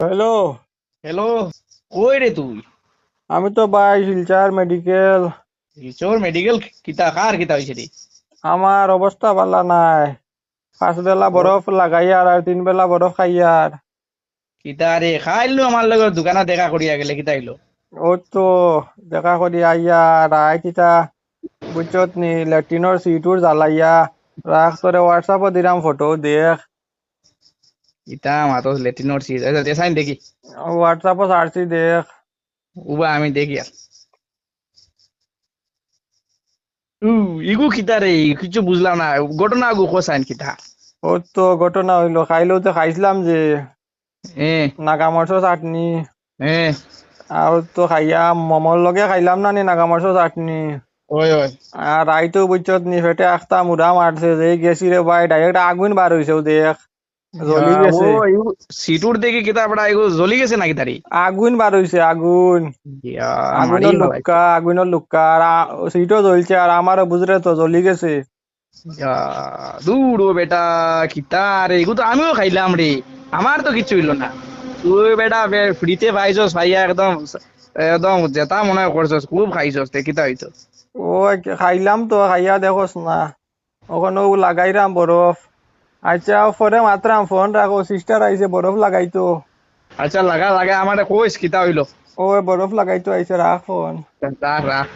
Hello. Hello কই রে তুই? আমি তো ভাই শিলচার মেডিকেল কিশোর মেডিকেল কিতা কার কিতা হইছে রে? আমার অবস্থা ভালো নাই। পাঁচ বেলা বরফ লাগাইয়ার আর তিন বেলা বরফ খাইয়ার কিতা রে খাইলো আমার লগত দোকানত দেখা করিয়া গেলে কিতা হইল? ও তো দেখা করি আইয়া রায় তিতা। বুঝছত নি লেট্রিনোর সিটুর জ্বালাইয়া। রাখ তোরে হোয়াটসঅ্যাপত দিলাম ফটো দেখ। কিতা মাতো লেট্রিনোর সিট আচ্ছা দেখাইন দেখি। হোয়াটসঅ্যাপত ছাড়ছি দেখ। উবা আমি দেখি আর উ ইগু কিতা রে কিছু বুঝলাম না ঘটনা আগু কোসাইন কিতা। ও তো ঘটনা হইল খাইলেও তো খাইছিলাম যে এ। নাগামরচ চাটনি। এ। আর তো খাইয়া মমর লগে খাইলাম না নি নাগামরচ চাটনি? ওই ওই আর রাইতো বুঝছত নি ফেটে একটা মুড়া মারছে যে গেছি রে ভাই ডাইরেক্ট আগুন বার হইছে দেখ। সিটুর দেখি কিতা বড়া জ্বলি গেছে নাকি তারি আগুন বার হইছে আগুন। আগুনের লুক্কা আগুনের লুক্কা আর সিটও জ্বলছে আর আমারও বুঝরে তো জ্বলি গেছে। দূর ও বেটা কিতা রে এগু তো আমিও খাইলাম রে আমার তো কিছু হইল না। তুই বেটা ফ্রিতে পাইছস ভাইয়া একদম একদম যেটা মনে করছস খুব খাইছস তে কিতা হইতো ও খাইলাম তো খাইয়া দেখোস না। ওখানে লাগাইরাম বরফ আচ্ছা পরে মাত্রাম ফোন রাখো সিস্টার আইছে বরফ লাগাইতো। আচ্ছা লাগা লাগা আমার কইস কিতা হইল? ও বরফ লাগাইতো আইছে রাখ ফোন। রাখ রাখ